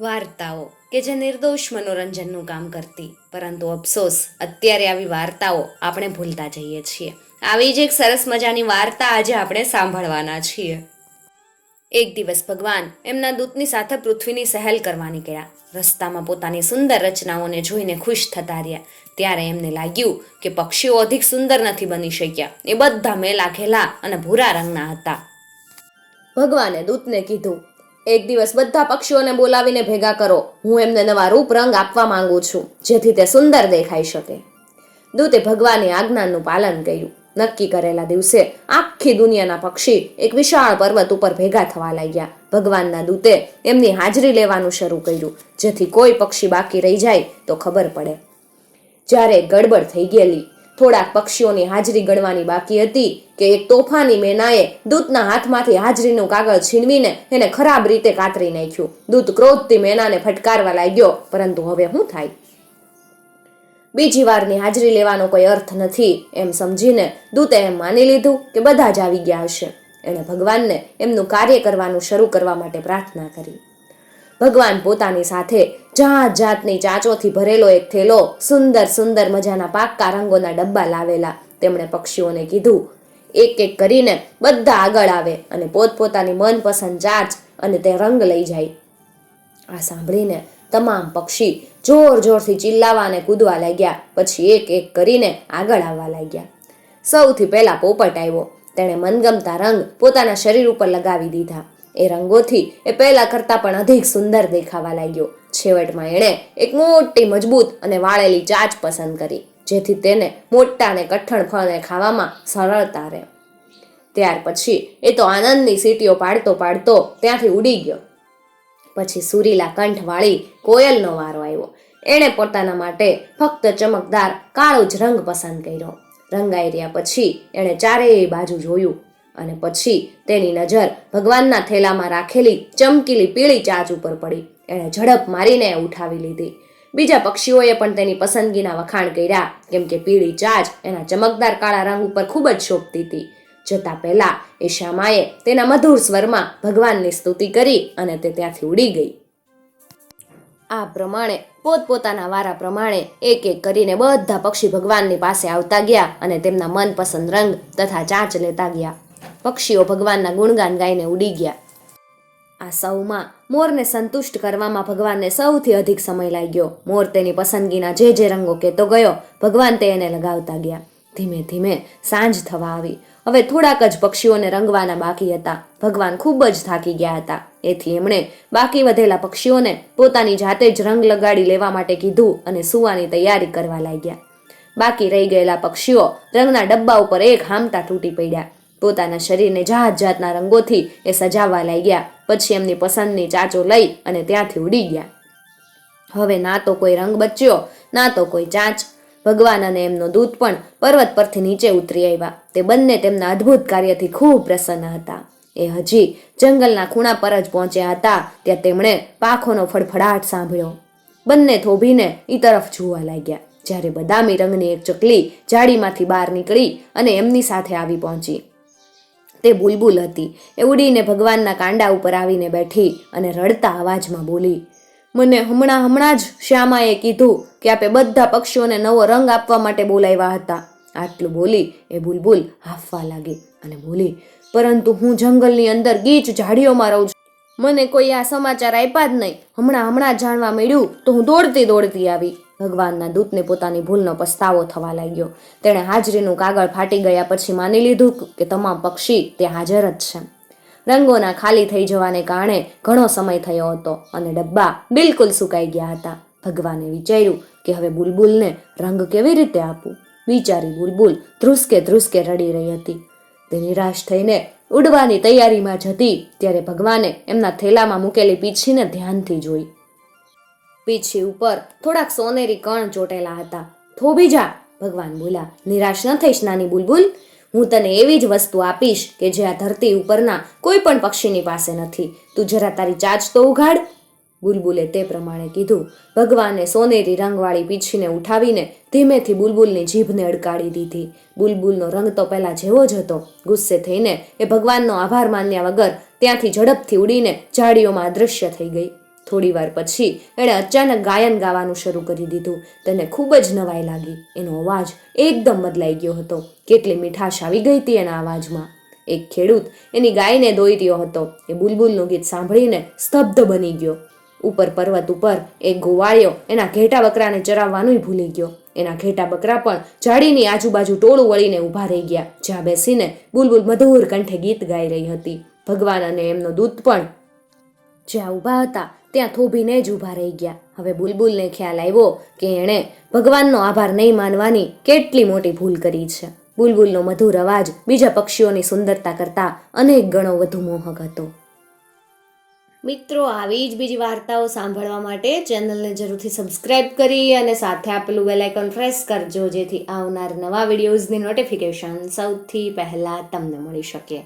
વાર્તાઓ કે જે નિર્દોષ મનોરંજનનું કામ કરતી. પરંતુ અફસોસ, અત્યારે આવી વાર્તાઓ આપણે ભૂલતા જઈએ છીએ. આવી જ એક સરસ મજાની વાર્તા આજે આપણે સાંભળવાના છીએ. એક દિવસ ભગવાન એમના દૂતની સાથે પૃથ્વીની સહેલ કરવા નીકળ્યા રસ્તામાં પોતાની સુંદર રચનાઓને જોઈને ખુશ થતા રહ્યા. ત્યારે એમને લાગ્યું કે પક્ષીઓ અધિક સુંદર નથી બની શક્યા. એ બધા મેલા ઘેલા અને ભૂરા રંગના હતા. ભગવાને દૂતને કીધું એક દિવસ બધા પક્ષીઓને બોલાવીને ભેગા કરો. હું એમને નવા રૂપ રંગ આપવા માંગુ છું, જેથી તે સુંદર દેખાઈ શકે. દૂતે ભગવાનની આજ્ઞાનું પાલન કર્યું. નક્કી કરેલા દિવસે આખી દુનિયાના પક્ષી એક વિશાળ પર્વત ઉપર ભેગા થવા લાગ્યા. ભગવાનના દૂતે એમની હાજરી લેવાનું શરૂ કર્યું. જેથી કોઈ પક્ષી બાકી રહી જાય તો ખબર પડે. જ્યારે ગડબડ થઈ ગયેલી થોડાક પક્ષીઓની હાજરી ગણવાની બાકી હતી કે એક તોફાની મેનાએ દૂતના હાથમાંથી હાજરીનું કાગળ છીનવીને એને ખરાબ રીતે કાતરી નાખ્યું. દૂત ક્રોધથી મેનાને ફટકારવા લાગ્યો, પરંતુ હવે શું થાય? બીજી વારની હાજરી લેવાનો કોઈ અર્થ નથી, એમ સમજીને દૂતે એમ માની લીધું કે બધા જ આવી ગયા હશે. એણે ભગવાનને એમનું કાર્ય કરવાનું શરૂ કરવા માટે પ્રાર્થના કરી. ભગવાન પોતાની સાથે જાત જાતની ચાંચોથી ભરેલો એક થેલો સુંદર સુંદર મજાના પાક્કા રંગોના ડબ્બા લાવેલા. તેમણે પક્ષીઓને કીધું એક એક કરીને બધા આગળ આવે અને પોતપોતાની મનપસંદ ચાંચ અને તે રંગ લઈ જાય. આ સાંભળીને તમામ પક્ષી જોર જોરથી ચિલ્લાવા અને કૂદવા લાગ્યા. પછી એક એક કરીને આગળ આવવા લાગ્યા. સૌથી પહેલા પોપટ આવ્યો. તેણે મનગમતા રંગ પોતાના શરીર ઉપર લગાવી દીધા. એ રંગોથી એ પહેલા કરતાં પણ અધિક સુંદર દેખાવા લાગ્યો. છેવટમાં એણે એક મોટી, મજબૂત અને વાળેલી ચાચ પસંદ કરી, જેથી તેને મોટા અને કઠણ ફળને ખાવામાં સરળતા રહે. ત્યાર પછી એ તો આનંદની સીટીઓ પાડતો પાડતો ત્યાંથી ઉડી ગયો. પછી સુરીલા કંઠવાળી કોયલનો વારો આવ્યો. એણે પોતાના માટે ફક્ત ચમકદાર, કાળો જ રંગ પસંદ કર્યો. રંગાઈ રહ્યા પછી એણે ચારેય બાજુ જોયું અને પછી તેની નજર ભગવાનના થેલામાં રાખેલી ચમકીલી પીળી ચાચ ઉપર પડી. એણે ઝડપ મારીને ઉઠાવી લીધી. બીજા પક્ષીઓએ પણ તેની પસંદગીના વખાણ કર્યા, કેમ કે પીળી ચાજ એના ચમકદાર કાળા રંગ ઉપર ખૂબ જ શોભતી હતી. જતા પહેલા એ શ્યામાએ તેના મધુર સ્વરમાં ભગવાનની સ્તુતિ કરી અને તે ત્યાંથી ઉડી ગઈ. આ પ્રમાણે, પોતપોતાના વારા પ્રમાણે એક એક કરીને બધા પક્ષી ભગવાનની પાસે આવતા ગયા અને તેમના મનપસંદ રંગ તથા ચાંચ લેતા ગયા. પક્ષીઓ ભગવાનના ગુણગાન ગાઈને ઉડી ગયા. આ સૌમાં મોરને સંતુષ્ટ કરવામાં ભગવાનને સૌથી અધિક સમય લાગ્યો. મોર તેની પસંદગીના જે જે રંગો કહેતો ગયો, ભગવાન તે એને લગાવતા ગયા. ધીમે ધીમે સાંજ થવા આવી. હવે થોડાક જ પક્ષીઓને રંગવાના બાકી હતા. ભગવાન ખૂબ જ થાકી ગયા હતા. એથી એમણે બાકી વધેલા પક્ષીઓને પોતાની જાતે જ રંગ લગાડી લેવા માટે કીધું અને સુવાની તૈયારી કરવા લાગ્યા. બાકી રહી ગયેલા પક્ષીઓ રંગના ડબ્બા ઉપર એક હામતા તૂટી પડ્યા. પોતાના શરીરને જાત જાતના રંગોથી એ સજાવવા લાગ્યા. પછી એમની પસંદની ચાચો લઈ અને ત્યાંથી ઉડી ગયા. હવે ના તો કોઈ રંગ બચ્યો, ના તો કોઈ ચાંચ. ભગવાન અને એમનો દૂત પણ પર્વત પરથી નીચે ઉતરી આવ્યા. તે બંને તેમના અદ્ભુત કાર્યથી ખૂબ પ્રસન્ન હતા. એ હજી જંગલના ખૂણા પર જ પહોંચ્યા હતા, ત્યાં તેમણે પાંખોનો ફડફડાટ સાંભળ્યો. બંને થોભીને એ તરફ જોવા લાગ્યા, જ્યારે બદામી રંગની એક ચકલી જાડીમાંથી બહાર નીકળી અને એમની સાથે આવી પહોંચી. તે બુલબુલ હતી. એ ઉડીને ભગવાનના કાંડા ઉપર આવીને બેઠી અને રડતા અવાજમાં બોલી, મને હમણાં હમણાં જ શ્યામાએ કીધું કે આપે બધા પક્ષીઓને નવો રંગ આપવા માટે બોલાવ્યા હતા. આટલું બોલી એ બુલબુલ હાફવા લાગી અને બોલી, પરંતુ હું જંગલની અંદર ગીચ ઝાડીઓમાં રહું છું. મને કોઈ આ સમાચાર આપ્યા જ નહીં. હમણાં હમણાં જાણવા મળ્યું તો હું દોડતી દોડતી આવી. ભગવાનના દૂતને પોતાની ભૂલનો પસ્તાવો થવા લાગ્યો. તેણે હાજરીનું કાગળ ફાટી ગયા પછી માની લીધું કે તમામ પક્ષી તે હાજર જ છે. રંગોના ખાલી થઈ જવાને કારણે ઘણો સમય થયો હતો અને ડબ્બા બિલકુલ સુકાઈ ગયા હતા. ભગવાને વિચાર્યું કે હવે બુલબુલને રંગ કેવી રીતે આપું? વિચારી બુલબુલ ધ્રુસકે ધ્રુસકે રડી રહી હતી. તે નિરાશ થઈને ઉડવાની તૈયારીમાં જતી ત્યારે ભગવાને એમના થેલામાં મૂકેલી પીંછીને ધ્યાનથી જોઈ. પીછી ઉપર થોડાક સોનેરી કણ ચોટેલા હતા. થોભી જા ભગવાન બોલ્યા, નિરાશ ન થઈશ નાની બુલબુલ. હું તને એવી જ વસ્તુ આપીશ કે જે આ ધરતી ઉપરના કોઈ પણ પક્ષીની પાસે નથી. તું જરા તારી ચાચ તો ઉઘાડ. બુલબુલે તે પ્રમાણે કીધું. ભગવાને સોનેરી રંગવાળી પીંછીને ઉઠાવીને ધીમેથી બુલબુલની જીભને અડકાડી દીધી. બુલબુલનો રંગ તો પહેલાં જેવો જ હતો. ગુસ્સે થઈને એ ભગવાનનો આભાર માન્યા વગર ત્યાંથી ઝડપથી ઉડીને ઝાડીઓમાં અદૃશ્ય થઈ ગઈ. થોડી વાર પછી એણે અચાનક ગાયન ગાવાનું શરૂ કરી દીધું. તેને ખૂબ જ નવાઈ લાગી. એનો અવાજ એકદમ બદલાઈ ગયો હતો. કેટલી મીઠાશ આવી ગઈ હતી એના અવાજમાં. એક ખેડૂત એની ગાયને દોઈ રહ્યો હતો. એ બુલબુલનું ગીત સાંભળીને સ્તબ્ધ બની ગયો. ઉપર પર્વત ઉપર એક ગોવાળિયો એના ઘેટા બકરાને ચરાવવાનુંય ભૂલી ગયો. એના ઘેટા બકરા પણ ઝાડીની આજુબાજુ ટોળું વળીને ઊભા રહી ગયા. જ્યાં બેસીને બુલબુલ મધુર કંઠે ગીત ગાઈ રહી હતી. ભગવાન અને એમનો દૂત પણ જ્યાં ઊભા હતા, ત્યાં થોભીને જ ઊભા રહી ગયા. હવે બુલબુલને ખ્યાલ આવ્યો કે એણે ભગવાનનો આભાર નહીં માનવાની કેટલી મોટી ભૂલ કરી છે. બુલબુલનો મધુર અવાજ બીજા પક્ષીઓની સુંદરતા કરતાં અનેક ગણો વધુ મોહક હતો. મિત્રો, આવી જ બીજી વાર્તાઓ સાંભળવા માટે ચેનલને જરૂરથી સબસ્ક્રાઇબ કરી અને સાથે આપેલું બેલાઇકોન પ્રેસ કરજો, જેથી આવનાર નવા વિડીયોઝની નોટિફિકેશન સૌથી પહેલાં તમને મળી શકે.